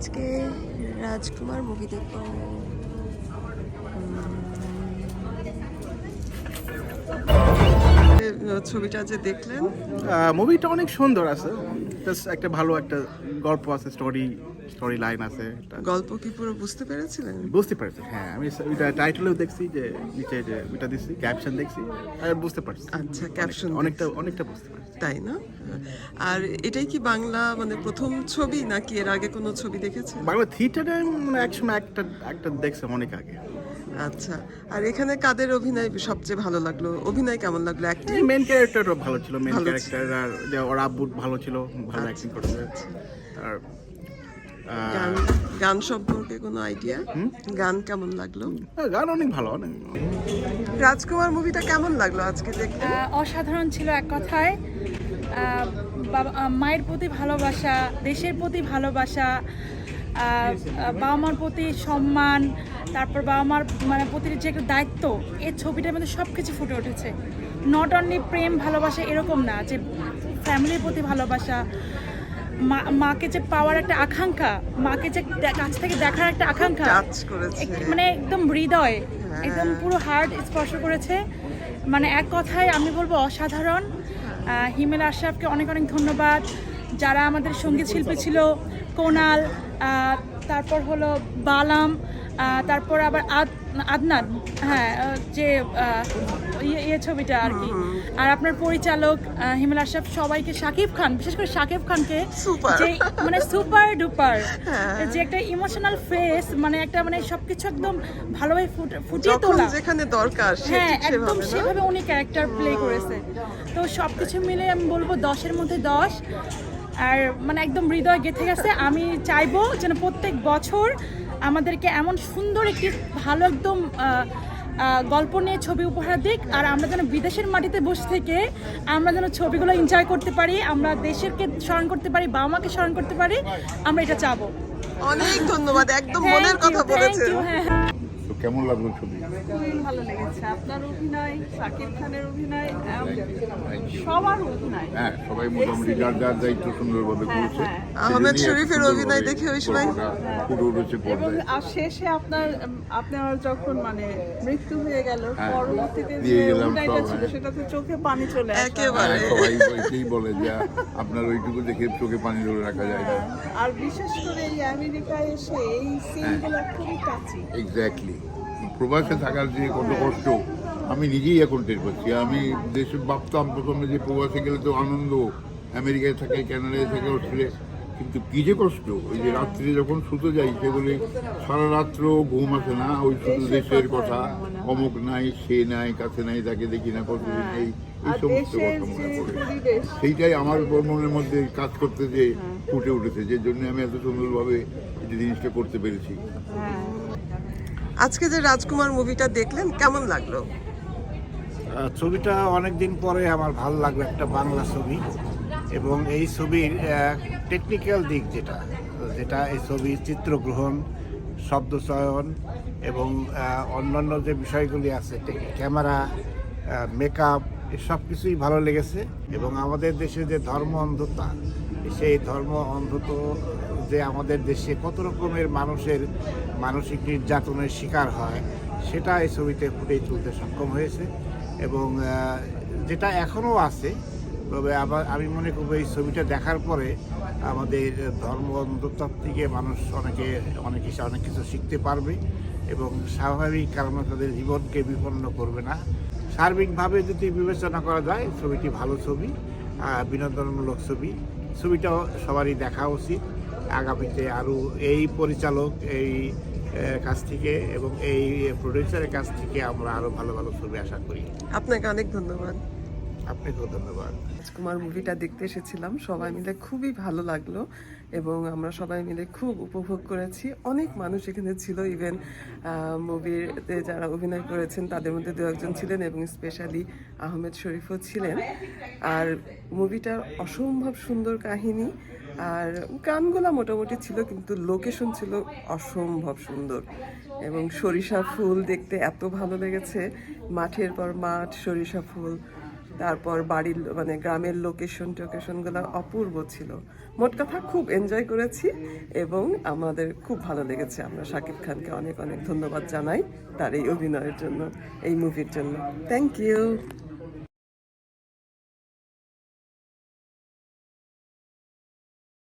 আজকে রাজকুমার মুভি দেখব ছবিটা যে দেখলেন? মুভিটা অনেক সুন্দর আছে। একটা ভালো একটা গল্প আছে স্টোরি স্টোরি লাইন আছে। এটা গল্প কি পুরো বুঝতে পেরেছিলেন? বুঝতে পেরেছি হ্যাঁ। আমি ওইটা টাইটেলেও দেখছি যে নিচে যে ওইটা দিচ্ছি ক্যাপশন দেখছি আর বুঝতে পারছি। আচ্ছা ক্যাপশন অনেকটা অনেকটা বুঝতে পারছি। তাই না? আর এটাই কি বাংলা মানে প্রথম ছবি নাকি এর আগে কোনো ছবি দেখেছেন? বাংলা থিয়েটারে মানে একসময় একটা একটা দেখছে অনেক আগে। আচ্ছা। আর এখানে কাদের অভিনয় সবচেয়ে ভালো লাগল? অভিনয় কেমন লাগল? অ্যাক্টিং মেন ক্যারেক্টারও ভালো ছিল মেন ক্যারেক্টার আর যে ওর আব্বু ভালো ছিল ভালো অ্যাক্টিং করেছে আর গান গান সম্পর্কে কোনো আইডিয়া গান কেমন লাগল? গান অনেক ভালো অনেক রাজকুমার মুভিটা কেমন লাগল আজকে দেখতে? অসাধারণ ছিল এক কথায়। বাবা- মায়ের প্রতি ভালোবাসা দেশের প্রতি ভালোবাসা বাবা মার প্রতি সম্মান তারপর বাবা মার মানে প্রতি যে একটা দায়িত্ব এই ছবিটার মধ্যে সব কিছু ফুটে উঠেছে। নট অনলি প্রেম ভালোবাসা এরকম না যে ফ্যামিলির প্রতি ভালোবাসা মা- মাকে যে পাওয়ার একটা আকাঙ্ক্ষা মাকে যে কাছ থেকে দেখার একটা আকাঙ্ক্ষা মানে একদম হৃদয় একদম পুরো হার্ট স্পর্শ করেছে। মানে এক কথায় আমি বলব অসাধারণ। হিমেল আশরাফকে অনেক অনেক ধন্যবাদ। যারা আমাদের সংগীত শিল্পী ছিল কোনাল তারপর হলো বালাম তারপর আবার আদ আদনান হ্যাঁ যে ইয়ে ইয়ে ছবিটা আর কি। আর আপনার পরিচালক হিমেল আশরাফ সবাইকে শাকিব খান বিশেষ করে শাকিব খানকে যে মানে সুপার ডুপার হ্যাঁ। যে একটা ইমোশনাল ফেস মানে একটা মানে সবকিছু একদম ভালোভাবে ফুটিয়ে তোলা। যেখানে দরকার হ্যাঁ একদম সেভাবে সেভাবে উনি ক্যারেক্টার প্লে করেছে। তো সবকিছু মিলে আমি বলব দশের মধ্যে দশ। আর মানে একদম হৃদয় গেঁথে গেছে। আমি চাইব যেন প্রত্যেক বছর আমাদেরকে এমন সুন্দর একটি ভালো একদম গল্প নিয়ে ছবি উপহার দিক আর আমরা যেন বিদেশের মাটিতে বসে থেকে আমরা যেন ছবিগুলো এনজয় করতে পারি আমরা দেশেরকে স্মরণ করতে পারি বাবা মাকে স্মরণ করতে পারি আমরা এটা চাবো অনেক ধন্যবাদ একদম মনের কথা বলেছে বলেছেন হ্যাঁ, হ্যাঁ। কেমন লাগল ছবি? খুবই ভালো লেগেছে। আপনার অভিনয় শাকিব খানের অভিনয় সবার অভিনয়। হ্যাঁ সবাই মোটামুটি যার যার দায়িত্ব সুন্দরভাবে করেছে। হ্যাঁ। আহমেদ শরীফের অভিনয় দেখে ওই সময়? গল্পটা ফুটে উঠেছে পর্দায়। আর শেষে আপনার আপনার যখন মানে মৃত্যু হয়ে গেল হ্যাঁ, পরবর্তীতে যে গেলাম অভিনয়টা ছিল হ্যাঁ। সেটাতে চোখে পানি চলে আসে। একেবারে। হ্যাঁ, সবাই এটাই বলে যে আপনার ওইটুকু দেখে চোখে পানি ধরে রাখা যায় না। আর বিশেষ করে এই আমেরিকায় এসে এই সিনগুলো খুবই টাচি এক্স্যাক্টলি প্রবাসে থাকার যে কত কষ্ট আমি নিজেই এখন টের পাচ্ছি। আমি দেশে ভাবতাম প্রথমে যে প্রবাসে গেলে তো আনন্দ আমেরিকায় থাকে কানাডায় থাকে অস্ট্রেলিয়া। কিন্তু কী যে কষ্ট ওই যে রাত্রে যখন শুতে যাই সেগুলি সারা রাত্র ঘুম আসে না ওই শুধু দেশের কথা অমুক নাই সে নাই কাছে নাই তাকে দেখি না কতদিন এই এই সমস্ত কথা মনে পড়ে। সেইটাই আমার মনের মধ্যে কাজ করতে যে ফুটে উঠেছে যে জন্য আমি এত সুন্দরভাবে এই জিনিসটা করতে পেরেছি। হ্যাঁ। আজকে যে রাজকুমার মুভিটা দেখলেন, কেমন লাগল? ছবিটা অনেক দিন পরে আমার ভালো লাগল একটা বাংলা ছবি। এবং এই ছবির টেকনিক্যাল দিক যেটা যেটা এই ছবির চিত্রগ্রহণ, শব্দচয়ন এবং অন্যান্য যে বিষয়গুলি আছে ক্যামেরা মেকআপ সব কিছুই ভালো লেগেছে। এবং আমাদের দেশে যে ধর্ম অন্ধতা সেই ধর্ম অন্ধত যে আমাদের দেশে কত রকমের মানুষের মানসিক নির্যাতনের শিকার হয়, সেটা এই ছবিতে ফুটেই তুলতে সক্ষম হয়েছে এবং যেটা এখনও আছে, তবে আবার আমি মনে করব এই ছবিটা দেখার পরে আমাদের ধর্ম থেকে মানুষ অনেকে, অনেক কিছু অনেক কিছু শিখতে পারবে এবং স্বাভাবিক কারণে তাদের জীবনকে বিপন্ন করবে না। সার্বিকভাবে যদি বিবেচনা করা যায়, ছবিটি ভালো ছবি বিনোদনমূলক ছবি। ছবিটাও সবারই দেখা উচিত। আগামীতে আরও এই পরিচালক, এই কাছ থেকে এবং এই প্রডিউসারের কাছ থেকে আমরা আরও ভালো ভালো ছবি আশা করি। আপনাকে অনেক ধন্যবাদ। আপনাকেও ধন্যবাদ। রাজকুমার মুভিটা দেখতে এসেছিলাম, সবাই মিলে খুবই ভালো লাগল এবং আমরা সবাই মিলে খুব উপভোগ করেছি। অনেক মানুষ এখানে ছিল ইভেন মুভিতে যারা অভিনয় করেছেন তাদের মধ্যে দু একজন ছিলেন এবং স্পেশালি আহমেদ শরীফও ছিলেন। আর মুভিটার অসম্ভব সুন্দর কাহিনী, আর গানগুলা মোটামুটি ছিল, কিন্তু লোকেশন ছিল অসম্ভব সুন্দর। এবং সরিষা ফুল দেখতে এত ভালো লেগেছে, মাঠের পর মাঠ, সরিষা ফুল তারপর বাড়ির মানে গ্রামের লোকেশন টোকেশনগুলো অপূর্ব ছিল। মোট কথা খুব এনজয় করেছি এবং আমাদের খুব ভালো লেগেছে। আমরা শাকিব খানকে অনেক অনেক ধন্যবাদ জানাই তার এই অভিনয়ের জন্য, এই মুভির জন্য। Thank you